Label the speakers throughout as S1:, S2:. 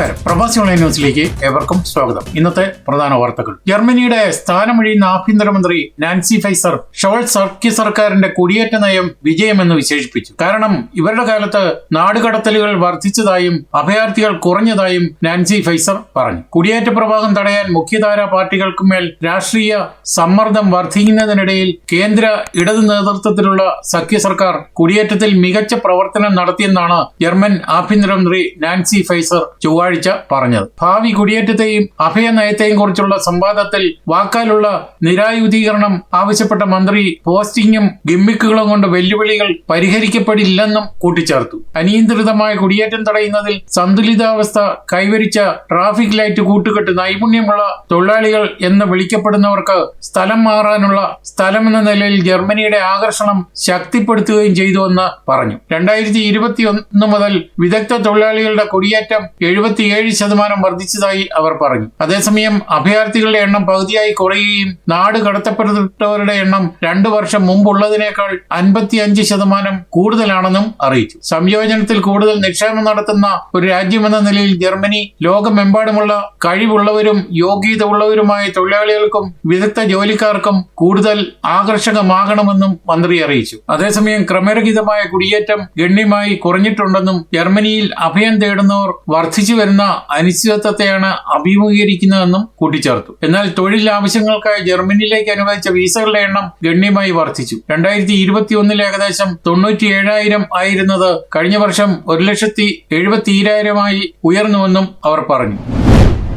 S1: നമസ്കാരം. പ്രവാസി ഓൺലൈൻ ന്യൂസിലേക്ക് ഏവർക്കും സ്വാഗതം. ഇന്നത്തെ പ്രധാന വാർത്തകൾ. ജർമ്മനിയുടെ സ്ഥാനമൊഴിയുന്ന ആഭ്യന്തരമന്ത്രി നാൻസി ഫൈസർ ഷോൾ സർക്കി സർക്കാരിന്റെ കുടിയേറ്റ നയം വിജയമെന്ന് വിശേഷിപ്പിച്ചു. കാരണം ഇവരുടെ കാലത്ത് നാടുകടത്തലുകൾ വർദ്ധിച്ചതായും അഭയാർത്ഥികൾ കുറഞ്ഞതായും നാൻസി ഫൈസർ പറഞ്ഞു. കുടിയേറ്റ പ്രവാഹം തടയാൻ മുഖ്യധാരാ പാർട്ടികൾക്കുമേൽ രാഷ്ട്രീയ സമ്മർദ്ദം വർദ്ധിക്കുന്നതിനിടയിൽ കേന്ദ്ര ഇടതു നേതൃത്വത്തിലുള്ള സഖ്യ സർക്കാർ കുടിയേറ്റത്തിൽ മികച്ച പ്രവർത്തനം നടത്തിയെന്നാണ് ജർമ്മൻ ആഭ്യന്തരമന്ത്രി നാൻസി ഫൈസർ ചൊവ്വാഴ്ച പറഞ്ഞത്. ഭാവി കുടിയേറ്റത്തെയും അഭയ നയത്തെയും കുറിച്ചുള്ള സംവാദത്തിൽ വാക്കാലുള്ള നിരായുധീകരണം ആവശ്യപ്പെട്ട മന്ത്രി പോസ്റ്റിംഗും ഗിമ്മിക്കുകളും കൊണ്ട് വെല്ലുവിളികൾ പരിഹരിക്കപ്പെടില്ലെന്നും കൂട്ടിച്ചേർത്തു. അനിയന്ത്രിതമായ കുടിയേറ്റം തടയുന്നതിൽ സന്തുലിതാവസ്ഥ കൈവരിച്ച ട്രാഫിക് ലൈറ്റ് കൂട്ടുകെട്ട് നൈപുണ്യമുള്ള തൊഴിലാളികൾ എന്ന് വിളിക്കപ്പെടുന്നവർക്ക് സ്ഥലം മാറാനുള്ള സ്ഥലമെന്ന നിലയിൽ ജർമ്മനിയുടെ ആകർഷണം ശക്തിപ്പെടുത്തുകയും ചെയ്തുവെന്ന് പറഞ്ഞു. രണ്ടായിരത്തി ഇരുപത്തി ഒന്ന് മുതൽ വിദഗ്ധ തൊഴിലാളികളുടെ കുടിയേറ്റം എഴുപത്തിയേഴ് ശതമാനം വർദ്ധിച്ചതായി അവർ പറഞ്ഞു. അതേസമയം അഭയാർത്ഥികളുടെ എണ്ണം പകുതിയായി കുറയുകയും നാട് കടത്തപ്പെട്ടവരുടെ എണ്ണം രണ്ടു വർഷം മുമ്പുള്ളതിനേക്കാൾ അൻപത്തിയഞ്ച് ശതമാനം കൂടുതലാണെന്നും അറിയിച്ചു. സംയോജനത്തിൽ കൂടുതൽ നിക്ഷേപം നടത്തുന്ന ഒരു രാജ്യമെന്ന നിലയിൽ ജർമ്മനി ലോകമെമ്പാടുമുള്ള കഴിവുള്ളവരും യോഗ്യത ഉള്ളവരുമായ തൊഴിലാളികൾക്കും വിദഗ്ധ ജോലിക്കാർക്കും കൂടുതൽ ആകർഷകമാകണമെന്നും മന്ത്രി അറിയിച്ചു. അതേസമയം ക്രമരഹിതമായ കുടിയേറ്റം ഗണ്യമായി കുറഞ്ഞിട്ടുണ്ടെന്നും ജർമ്മനിയിൽ അഭയം തേടുന്നവർ വർദ്ധിച്ചു വരുന്ന അനിശ്ചിതത്വത്തെയാണ് അഭിമുഖീകരിക്കുന്നതെന്നും കൂട്ടിച്ചേർത്തു. എന്നാൽ തൊഴിൽ ആവശ്യങ്ങൾക്കായി ജർമ്മനിയിലേക്ക് അനുവദിച്ച വിസകളുടെ എണ്ണം ഗണ്യമായി വർദ്ധിച്ചു. രണ്ടായിരത്തി ഇരുപത്തി ഒന്നിൽ ഏകദേശം തൊണ്ണൂറ്റി ഏഴായിരം ആയിരുന്നത് കഴിഞ്ഞ വർഷം ഒരു ലക്ഷത്തി എഴുപത്തിയിരായിരമായി ഉയർന്നുവെന്നും അവർ പറഞ്ഞു.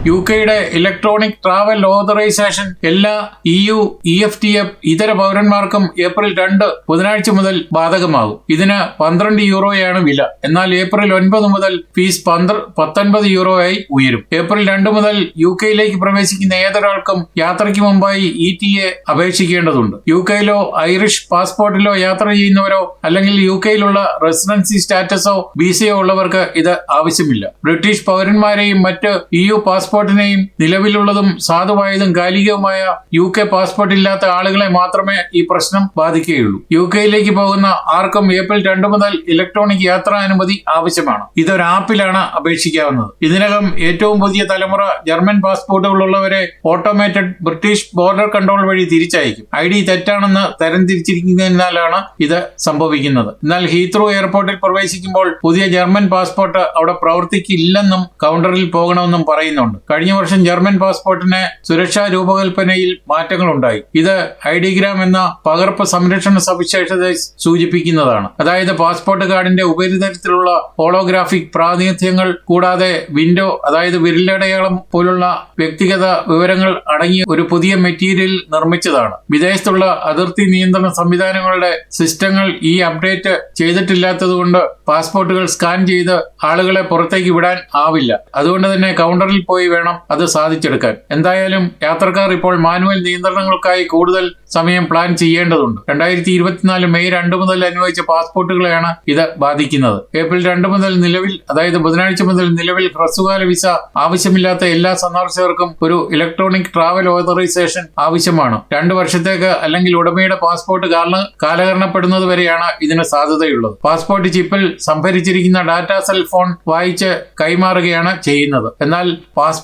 S1: യു കെയുടെ ഇലക്ട്രോണിക് ട്രാവൽ ഓതറൈസേഷൻ എല്ലാ E U E F T F ഇതര പൗരന്മാർക്കും ഏപ്രിൽ രണ്ട് ബുധനാഴ്ച മുതൽ ബാധകമാകും. ഇതിന് പന്ത്രണ്ട് യൂറോയാണ് വില. എന്നാൽ ഏപ്രിൽ ഒൻപത് മുതൽ ഫീസ് പന്ത്ര പത്തൊൻപത് യൂറോ ആയി ഉയരും. ഏപ്രിൽ രണ്ട് മുതൽ യു കെയിലേക്ക് പ്രവേശിക്കുന്ന ഏതൊരാൾക്കും യാത്രയ്ക്ക് മുമ്പായി ഇ ടി എ അപേക്ഷിക്കേണ്ടതുണ്ട്. യു കെയിലോ ഐറിഷ് പാസ്പോർട്ടിലോ യാത്ര ചെയ്യുന്നവരോ അല്ലെങ്കിൽ യു കെയിലുള്ള റെസിഡൻസി സ്റ്റാറ്റസോ വിസയോ ഉള്ളവർക്ക് ഇത് ആവശ്യമില്ല. ബ്രിട്ടീഷ് പൗരന്മാരെയും മറ്റ് ഇ യു പാസ്പോർട്ടിനെയും നിലവിലുള്ളതും സാധുവായതും കാലികവുമായ യു കെ പാസ്പോർട്ട് ഇല്ലാത്ത ആളുകളെ മാത്രമേ ഈ പ്രശ്നം ബാധിക്കുകയുള്ളൂ. യു കെയിലേക്ക് പോകുന്ന ആർക്കും ഏപ്രിൽ രണ്ടു മുതൽ ഇലക്ട്രോണിക് യാത്രാ അനുമതി ആവശ്യമാണ്. ഇതൊരു ആപ്പിലാണ് അപേക്ഷിക്കാവുന്നത്. ഇതിനകം ഏറ്റവും പുതിയ തലമുറ ജർമ്മൻ പാസ്പോർട്ടുകളുള്ളവരെ ഓട്ടോമേറ്റഡ് ബ്രിട്ടീഷ് ബോർഡർ കൺട്രോൾ വഴി തിരിച്ചയക്കും. ഐ ഡി തെറ്റാണെന്ന് തരംതിരിച്ചിരിക്കുന്നതിനാലാണ് ഇത് സംഭവിക്കുന്നത്. എന്നാൽ ഹീത്രോ എയർപോർട്ടിൽ പ്രവേശിക്കുമ്പോൾ പുതിയ ജർമ്മൻ പാസ്പോർട്ട് അവിടെ പ്രവർത്തിക്കില്ലെന്നും കൗണ്ടറിൽ പോകണമെന്നും പറയുന്നുണ്ട്. കഴിഞ്ഞ വർഷം ജർമ്മൻ പാസ്പോർട്ടിന് സുരക്ഷാ രൂപകൽപ്പനയിൽ മാറ്റങ്ങൾ ഉണ്ടായി ഇത് ഐഡിഗ്രാം എന്ന പകർപ്പ് സംരക്ഷണ സവിശേഷത സൂചിപ്പിക്കുന്നതാണ്. അതായത് പാസ്പോർട്ട് കാർഡിന്റെ ഉപരിതലത്തിലുള്ള ഹോളോഗ്രാഫിക് പ്രാതിനിധ്യങ്ങൾ കൂടാതെ വിൻഡോ അതായത് വിരലടയാളം പോലുള്ള വ്യക്തിഗത വിവരങ്ങൾ അടങ്ങിയ ഒരു പുതിയ മെറ്റീരിയൽ നിർമ്മിച്ചതാണ്. വിദേശത്തുള്ള അതിർത്തി നിയന്ത്രണ സംവിധാനങ്ങളുടെ സിസ്റ്റങ്ങൾ ഈ അപ്ഡേറ്റ് ചെയ്തിട്ടില്ലാത്തതുകൊണ്ട് പാസ്പോർട്ടുകൾ സ്കാൻ ചെയ്ത് ആളുകളെ പുറത്തേക്ക് വിടാൻ ആവില്ല. അതുകൊണ്ട് തന്നെ കൗണ്ടറിൽ പോയി വേണം അത് സാധിച്ചെടുക്കാൻ. എന്തായാലും യാത്രക്കാർ ഇപ്പോൾ മാനുവൽ നിയന്ത്രണങ്ങൾക്കായി കൂടുതൽ സമയം പ്ലാൻ ചെയ്യേണ്ടതുണ്ട്. രണ്ടായിരത്തി ഇരുപത്തിനാല് മെയ് രണ്ട് മുതൽ അനുവദിച്ച പാസ്പോർട്ടുകളെയാണ് ഇത് ബാധിക്കുന്നത്. ഏപ്രിൽ രണ്ട് മുതൽ നിലവിൽ അതായത് ബുധനാഴ്ച മുതൽ നിലവിൽ ഹ്രസ്വകാല വിസ ആവശ്യമില്ലാത്ത എല്ലാ സന്ദർശകർക്കും ഒരു ഇലക്ട്രോണിക് ട്രാവൽ ഓതറൈസേഷൻ ആവശ്യമാണ്. രണ്ടു വർഷത്തേക്ക് അല്ലെങ്കിൽ ഉടമയുടെ പാസ്പോർട്ട് കാരണം കാലഹരണപ്പെടുന്നത് വരെയാണ് ഇതിന് സാധ്യതയുള്ളത്. പാസ്പോർട്ട് ചിപ്പിൽ സംഭരിച്ചിരിക്കുന്ന ഡാറ്റ സെൽ ഫോൺ വായിച്ച് കൈമാറുകയാണ് ചെയ്യുന്നത്. എന്നാൽ പാസ്പോർട്ട്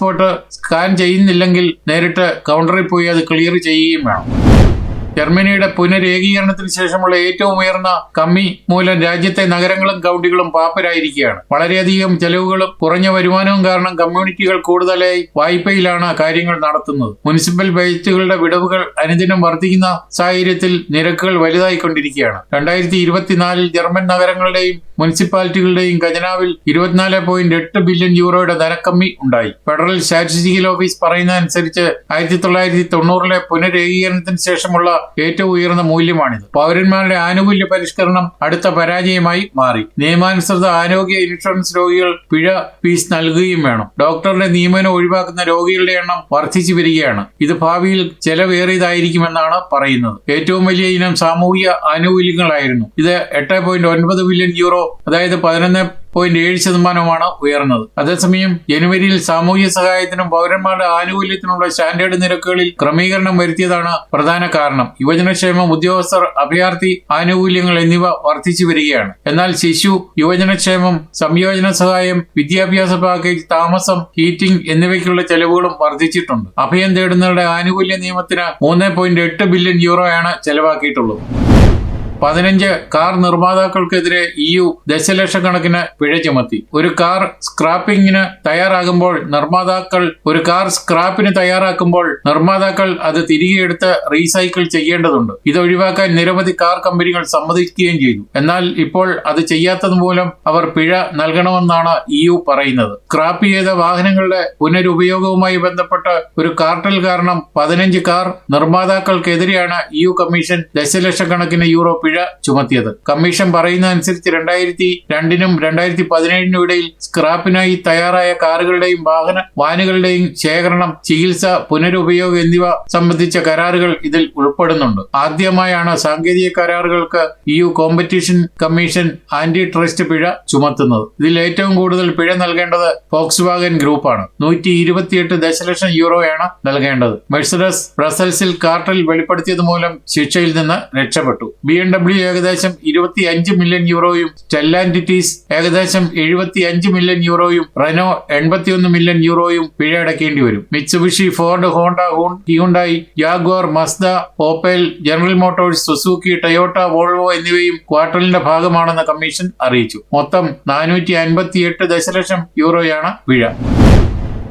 S1: സ്കാൻ ചെയ്യുന്നില്ലെങ്കിൽ നേരിട്ട് കൗണ്ടറിൽ പോയി അത് ക്ലിയർ ചെയ്യുകയും വേണം. ജർമ്മനിയുടെ പുനരേകീകരണത്തിന് ശേഷമുള്ള ഏറ്റവും ഉയർന്ന കമ്മി മൂലം രാജ്യത്തെ നഗരങ്ങളും കൗണ്ടികളും പാപ്പരായിരിക്കുകയാണ്. വളരെയധികം ചെലവുകളും കുറഞ്ഞ വരുമാനവും കാരണം കമ്മ്യൂണിറ്റികൾ കൂടുതലായി വായ്പയിലാണ് കാര്യങ്ങൾ നടത്തുന്നത്. മുനിസിപ്പൽ ബജറ്റുകളുടെ വിടവുകൾ അനുദിനം വർദ്ധിക്കുന്ന സാഹചര്യത്തിൽ നിരക്കുകൾ വലുതായിക്കൊണ്ടിരിക്കുകയാണ്. രണ്ടായിരത്തി ഇരുപത്തിനാലിൽ ജർമ്മൻ നഗരങ്ങളുടെയും മുനിസിപ്പാലിറ്റികളുടെയും ഖജനാവിൽ ഇരുപത്തിനാല് പോയിന്റ് എട്ട് ബില്യൺ യൂറോയുടെ ധനക്കമ്മി ഉണ്ടായി. ഫെഡറൽ സ്റ്റാറ്റിസ്റ്റിക്കൽ ഓഫീസ് പറയുന്നതനുസരിച്ച് ആയിരത്തി തൊള്ളായിരത്തി തൊണ്ണൂറിലെ പുനരേകീകരണത്തിന് ശേഷമുള്ള ഏറ്റവും ഉയർന്ന മൂല്യമാണിത്. പൗരന്മാരുടെ ആനുകൂല്യ പരിഷ്കരണം അടുത്ത പരാജയമായി മാറി. നിയമാനുസൃത ആരോഗ്യ ഇൻഷുറൻസ് രോഗികൾ പിഴ ഫീസ് നൽകുകയും വേണം. ഡോക്ടറുടെ നിയമനം ഒഴിവാക്കുന്ന രോഗികളുടെ എണ്ണം വർദ്ധിച്ചു വരികയാണ്. ഇത് ഭാവിയിൽ ചെലവേറിയതായിരിക്കുമെന്നാണ് പറയുന്നത്. ഏറ്റവും വലിയ ഇനം സാമൂഹിക ആനുകൂല്യങ്ങളായിരുന്നു. ഇത് എട്ട് ബില്യൺ യൂറോ അതായത് പതിനൊന്ന് പോയിന്റ് ഏഴ് ശതമാനവുമാണ് ഉയർന്നത്. അതേസമയം ജനുവരിയിൽ സാമൂഹ്യ സഹായത്തിനും പൗരന്മാരുടെ ആനുകൂല്യത്തിനുള്ള സ്റ്റാൻഡേർഡ് നിരക്കുകളിൽ ക്രമീകരണം വരുത്തിയതാണ് പ്രധാന കാരണം. യുവജനക്ഷേമം ഉദ്യോഗസ്ഥർ അഭയാർത്ഥി ആനുകൂല്യങ്ങൾ എന്നിവ വർദ്ധിച്ചു വരികയാണ്. എന്നാൽ ശിശു യുവജനക്ഷേമം സംയോജന സഹായം വിദ്യാഭ്യാസ പാക്കേജ് താമസം ഹീറ്റിംഗ് എന്നിവയ്ക്കുള്ള ചെലവുകളും വർദ്ധിച്ചിട്ടുണ്ട്. അഭയം തേടുന്നവരുടെ ആനുകൂല്യ നിയമത്തിന് മൂന്ന് ബില്യൺ യൂറോയാണ് ചെലവാക്കിയിട്ടുള്ളത്. പതിനഞ്ച് കാർ നിർമ്മാതാക്കൾക്കെതിരെ ഇ യു ദശലക്ഷക്കണക്കിന് പിഴ ചുമത്തി. ഒരു കാർ സ്ക്രാപ്പിംഗിന് തയ്യാറാകുമ്പോൾ നിർമ്മാതാക്കൾ ഒരു കാർ സ്ക്രാപ്പിന് തയ്യാറാക്കുമ്പോൾ നിർമ്മാതാക്കൾ അത് തിരികെ എടുത്ത് റീസൈക്കിൾ ചെയ്യേണ്ടതുണ്ട്. ഇത് ഒഴിവാക്കാൻ നിരവധി കാർ കമ്പനികൾ സമ്മതിക്കുകയും ചെയ്തു. എന്നാൽ ഇപ്പോൾ അത് ചെയ്യാത്തത് മൂലം അവർ പിഴ നൽകണമെന്നാണ് ഇ യു പറയുന്നത്. സ്ക്രാപ്പ് ചെയ്ത വാഹനങ്ങളുടെ പുനരുപയോഗവുമായി ബന്ധപ്പെട്ട് ഒരു കാർട്ടൽ കാരണം പതിനഞ്ച് കാർ നിർമ്മാതാക്കൾക്കെതിരെയാണ് ഇ യു കമ്മീഷൻ ദശലക്ഷക്കണക്കിന് യൂറോ പിഴ ചുമത്തിയത്. കമ്മീഷൻ പറയുന്നതനുസരിച്ച് രണ്ടായിരത്തി രണ്ടിനും രണ്ടായിരത്തി പതിനേഴിനും ഇടയിൽ സ്ക്രാപ്പിനായി തയ്യാറായ കാറുകളുടെയും വാഹന വാനുകളുടെയും ശേഖരണം ചികിത്സ പുനരുപയോഗം എന്നിവ സംബന്ധിച്ച കരാറുകൾ ഇതിൽ ഉൾപ്പെടുന്നുണ്ട്. ആദ്യമായാണ് സാങ്കേതിക കരാറുകൾക്ക് U competition commission anti trust പിഴ ചുമത്തുന്നത്. ഇതിൽ ഏറ്റവും കൂടുതൽ പിഴ നൽകേണ്ടത് ഫോക്സ് വാഗൻ ഗ്രൂപ്പാണ്. നൂറ്റി ഇരുപത്തിയെട്ട് ദശലക്ഷം യൂറോയാണ് നൽകേണ്ടത്. മെഴ്സഡസ് ബ്രസൽസിൽ കാർട്ടൽ വെളിപ്പെടുത്തിയത് മൂലം ശിക്ഷയിൽ നിന്ന് രക്ഷപ്പെട്ടു. ബി എം ഡബ്ല്യു ഏകദേശം ഇരുപത്തി അഞ്ച് മില്യൺ യൂറോയും സ്റ്റെല്ലാന്റിറ്റീസ് ഏകദേശം എഴുപത്തി അഞ്ച് മില്യൺ യൂറോയും റെനോ എൺപത്തിയൊന്ന് മില്യൺ യൂറോയും പിഴ അടയ്ക്കേണ്ടി വരും. Mitsubishi Ford Honda Hyundai Jaguar Mazda Opel General Motors Suzuki Toyota Volvo എന്നിവയും ക്വാർട്ടറിന്റെ ഭാഗമാണെന്ന് കമ്മീഷൻ അറിയിച്ചു. മൊത്തം നാനൂറ്റി അൻപത്തിയെട്ട് ദശലക്ഷം യൂറോയാണ് പിഴ.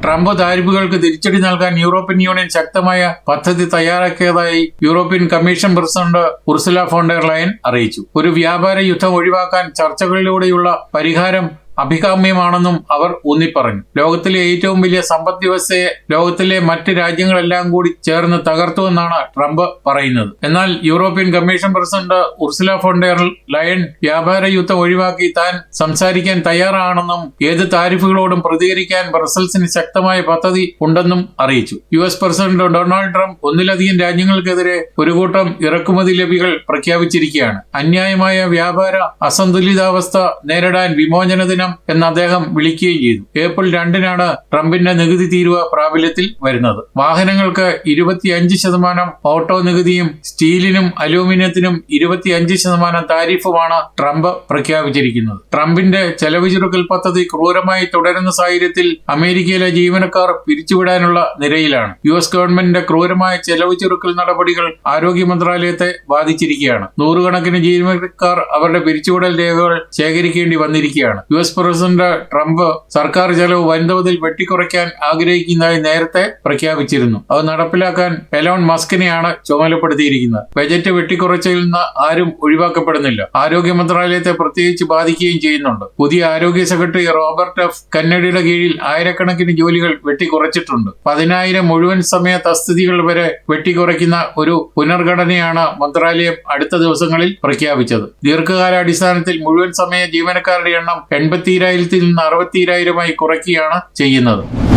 S1: ട്രംപ് താരിഫുകൾക്ക് തിരിച്ചടി നൽകാൻ യൂറോപ്യൻ യൂണിയൻ ശക്തമായ പദ്ധതി തയ്യാറാക്കിയതായി European commission president Ursula von der അറിയിച്ചു. ഒരു വ്യാപാര യുദ്ധം ഒഴിവാക്കാൻ ചർച്ചകളിലൂടെയുള്ള പരിഹാരം അഭികാമ്യമാണെന്നും അവർ ഊന്നിപ്പറഞ്ഞു. ലോകത്തിലെ ഏറ്റവും വലിയ സമ്പദ് വ്യവസ്ഥയെ ലോകത്തിലെ മറ്റ് രാജ്യങ്ങളെല്ലാം കൂടി ചേർന്ന് തകർത്തുവെന്നാണ് ട്രംപ് പറയുന്നത്. എന്നാൽ European commission president Ursula von der Leyen വ്യാപാര യുദ്ധം ഒഴിവാക്കി താൻ സംസാരിക്കാൻ തയ്യാറാണെന്നും ഏത് താരിഫുകളോടും പ്രതികരിക്കാൻ ബ്രസൽസിന് ശക്തമായ പദ്ധതി ഉണ്ടെന്നും അറിയിച്ചു. U S president Donald Trump ഒന്നിലധികം രാജ്യങ്ങൾക്കെതിരെ ഒരു കൂട്ടം ഇറക്കുമതി ലഭികൾ പ്രഖ്യാപിച്ചിരിക്കുകയാണ്. അന്യായമായ വ്യാപാര അസന്തുലിതാവസ്ഥ നേരിടാൻ വിമോചന ദിനം എന്ന് അദ്ദേഹം വിളിക്കുകയും ചെയ്തു. ഏപ്രിൽ രണ്ടിനാണ് ട്രംപിന്റെ നികുതി തീരുവ പ്രാബല്യത്തിൽ വരുന്നത്. വാഹനങ്ങൾക്ക് ഇരുപത്തിയഞ്ച് ശതമാനം ഓട്ടോ നികുതിയും സ്റ്റീലിനും അലൂമിനിയത്തിനും ഇരുപത്തിയഞ്ച് ശതമാനം താരിഫുമാണ് ട്രംപ് പ്രഖ്യാപിച്ചിരിക്കുന്നത്. ട്രംപിന്റെ ചെലവ് ചുരുക്കൽ പദ്ധതി ക്രൂരമായി തുടരുന്ന സാഹചര്യത്തിൽ അമേരിക്കയിലെ ജീവനക്കാർ പിരിച്ചുവിടാനുള്ള നിരയിലാണ്. യു എസ് ഗവൺമെന്റിന്റെ ക്രൂരമായ ചെലവ് ചുരുക്കൽ നടപടികൾ ആരോഗ്യ മന്ത്രാലയത്തെ ബാധിച്ചിരിക്കുകയാണ്. നൂറുകണക്കിന് ജീവനക്കാർ അവരുടെ പിരിച്ചുവിടൽ രേഖകൾ ശേഖരിക്കേണ്ടി വന്നിരിക്കുകയാണ്. യു എസ് പ്രസിഡന്റ് ട്രംപ് സർക്കാർ ചെലവ് വൻതോതിൽ വെട്ടിക്കുറയ്ക്കാൻ ആഗ്രഹിക്കുന്നതായി നേരത്തെ പ്രഖ്യാപിച്ചിരുന്നു. അത് നടപ്പിലാക്കാൻ എലോൺ മസ്കിനെയാണ് ചുമതലപ്പെടുത്തിയിരിക്കുന്നത്. ബജറ്റ് വെട്ടിക്കുറച്ചിൽ നിന്ന് ആരും ഒഴിവാക്കപ്പെടുന്നില്ല. ആരോഗ്യ മന്ത്രാലയത്തെ പ്രത്യേകിച്ച് ബാധിക്കുകയും ചെയ്യുന്നുണ്ട്. പുതിയ ആരോഗ്യ സെക്രട്ടറി റോബർട്ട് എഫ്. കന്നഡിയുടെ കീഴിൽ ആയിരക്കണക്കിന് ജോലികൾ വെട്ടിക്കുറച്ചിട്ടുണ്ട്. പതിനായിരം മുഴുവൻ സമയ തസ്തികൾ വരെ വെട്ടിക്കുറയ്ക്കുന്ന ഒരു പുനർഘടനയാണ് മന്ത്രാലയം അടുത്ത ദിവസങ്ങളിൽ പ്രഖ്യാപിച്ചത്. ദീർഘകാലാടിസ്ഥാനത്തിൽ മുഴുവൻ സമയ ജീവനക്കാരുടെ എണ്ണം എൺപത്തിരായിരത്തിൽ നിന്ന് അറുപത്തിരായിരമായി കുറയ്ക്കുകയാണ് ചെയ്യുന്നത്.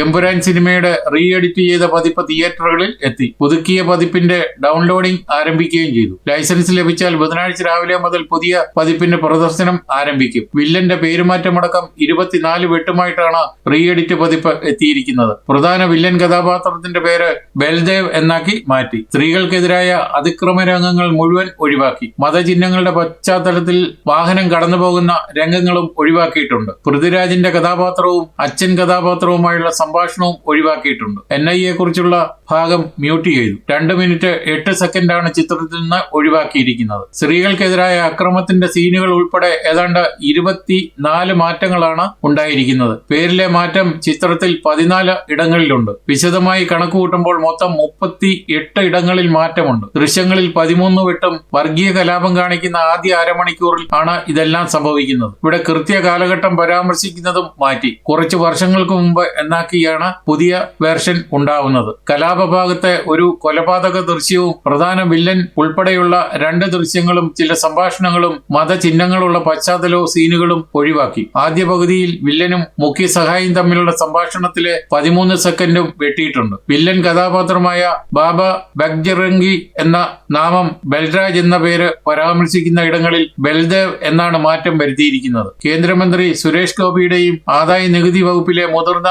S1: എമ്പുരാൻ സിനിമയുടെ റീ എഡിറ്റ് ചെയ്ത പതിപ്പ് തിയേറ്ററുകളിൽ എത്തി. പുതുക്കിയ പതിപ്പിന്റെ ഡൗൺലോഡിംഗ് ആരംഭിക്കുകയും ചെയ്തു. ലൈസൻസ് ലഭിച്ചാൽ ബുധനാഴ്ച രാവിലെ മുതൽ പുതിയ പതിപ്പിന്റെ പ്രദർശനം ആരംഭിക്കും. വില്ലന്റെ പേരുമാറ്റമടക്കം ഇരുപത്തിനാല് വെട്ടുമായിട്ടാണ് റീ എഡിറ്റ് പതിപ്പ് എത്തിയിരിക്കുന്നത്. പ്രധാന വില്ലൻ കഥാപാത്രത്തിന്റെ പേര് ബൽദേവ് എന്നാക്കി മാറ്റി. സ്ത്രീകൾക്കെതിരായ അതിക്രമ രംഗങ്ങൾ മുഴുവൻ ഒഴിവാക്കി. മതചിഹ്നങ്ങളുടെ പശ്ചാത്തലത്തിൽ വാഹനം കടന്നുപോകുന്ന രംഗങ്ങളും ഒഴിവാക്കിയിട്ടുണ്ട്. പൃഥ്വിരാജിന്റെ കഥാപാത്രവും അച്ഛൻ കഥാപാത്രവുമായുള്ള സംഭാഷണവും ഒഴിവാക്കിയിട്ടുണ്ട്. എൻ ഐ എ കുറിച്ചുള്ള ഭാഗം മ്യൂട്ട് ചെയ്തു. രണ്ട് മിനിറ്റ് എട്ട് സെക്കൻഡാണ് ചിത്രത്തിൽ നിന്ന് ഒഴിവാക്കിയിരിക്കുന്നത്. സ്ത്രീകൾക്കെതിരായ അക്രമത്തിന്റെ സീനുകൾ ഉൾപ്പെടെ ഏതാണ്ട് ഇരുപത്തി നാല് മാറ്റങ്ങളാണ് ഉണ്ടായിരിക്കുന്നത്. പേരിലെ മാറ്റം ചിത്രത്തിൽ പതിനാല് ഇടങ്ങളിലുണ്ട്. വിശദമായി കണക്കുകൂട്ടുമ്പോൾ മൊത്തം മുപ്പത്തി എട്ട് ഇടങ്ങളിൽ മാറ്റമുണ്ട്. ദൃശ്യങ്ങളിൽ പതിമൂന്ന് വെട്ടും വർഗീയ കലാപം കാണിക്കുന്ന ആദ്യ അരമണിക്കൂറിൽ ആണ് ഇതെല്ലാം സംഭവിക്കുന്നത്. ഇവിടെ കൃത്യ കാലഘട്ടം പരാമർശിക്കുന്നതും മാറ്റി. കുറച്ച് വർഷങ്ങൾക്ക് മുമ്പ് എന്നാക്കി അടിസ്ഥാനമാക്കിയാണ് പുതിയ വേർഷൻ ഉണ്ടാവുന്നത്. കലാപഭാഗത്തെ ഒരു കൊലപാതക ദൃശ്യവും പ്രധാന വില്ലൻ ഉൾപ്പെടെയുള്ള രണ്ട് ദൃശ്യങ്ങളും ചില സംഭാഷണങ്ങളും മതചിഹ്നങ്ങളുള്ള പശ്ചാത്തലവും സീനുകളും ഒഴിവാക്കി. ആദ്യ പകുതിയിൽ വില്ലനും മുഖ്യ സഹായിയും തമ്മിലുള്ള സംഭാഷണത്തിലെ പതിമൂന്ന് സെക്കൻഡും വെട്ടിയിട്ടുണ്ട്. വില്ലൻ കഥാപാത്രമായ ബാബ ബഗ്ജറങ്കി എന്ന നാമം ബൽരാജ് എന്ന പേര് പരാമർശിക്കുന്ന ഇടങ്ങളിൽ ബൽദേവ് എന്നാണ് മാറ്റം വരുത്തിയിരിക്കുന്നത്. കേന്ദ്രമന്ത്രി സുരേഷ് ഗോപിയുടെയും ആദായ നികുതി വകുപ്പിലെ മുതിർന്ന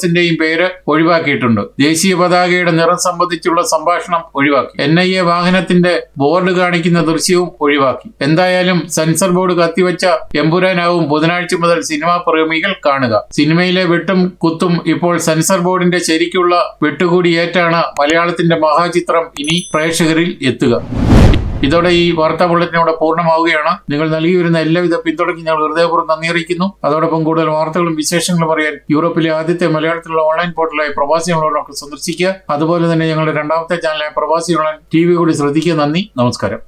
S1: ഉദ്യോഗസ്ഥന്റെയും പേര് ഒഴിവാക്കിയിട്ടുണ്ട്. ദേശീയ പതാകയുടെ നിറം സംബന്ധിച്ചുള്ള സംഭാഷണം ഒഴിവാക്കി. എൻ ഐ എ വാഹനത്തിന്റെ ബോർഡ് കാണിക്കുന്ന ദൃശ്യവും ഒഴിവാക്കി. എന്തായാലും സെൻസർ ബോർഡ് കത്തിവെച്ച എമ്പുരാനാവും ബുധനാഴ്ച മുതൽ സിനിമാ പ്രേമികൾ കാണുക. സിനിമയിലെ വെട്ടും കുത്തും ഇപ്പോൾ സെൻസർ ബോർഡിന്റെ ശരിക്കുള്ള വെട്ടുകൂടി ഏറ്റാണ് മലയാളത്തിന്റെ മഹാചിത്രം ഇനി പ്രേക്ഷകരിൽ എത്തുക. ഇതോടെ ഈ വാർത്താ ബുള്ളറ്റിൻ പൂർണമാവുകയാണ്. നിങ്ങൾ നൽകി വരുന്ന എല്ലാവിധ പിന്തുണയ്ക്കും ഞങ്ങൾ ഹൃദയപൂർവം നന്ദി അറിയിക്കുന്നു. അതോടൊപ്പം കൂടുതൽ വാർത്തകളും വിശേഷങ്ങളും അറിയാൻ യൂറോപ്പിലെ ആദ്യത്തെ മലയാളത്തിലുള്ള ഓൺലൈൻ പോർട്ടലായ പ്രവാസി ഓൺലൈൻ സന്ദർശിക്കുക. അതുപോലെ തന്നെ ഞങ്ങളുടെ രണ്ടാമത്തെ ചാനലായ പ്രവാസി ഓൺലൈൻ ടി വി കൂടി ശ്രദ്ധിക്കുക. നന്ദി. നമസ്കാരം.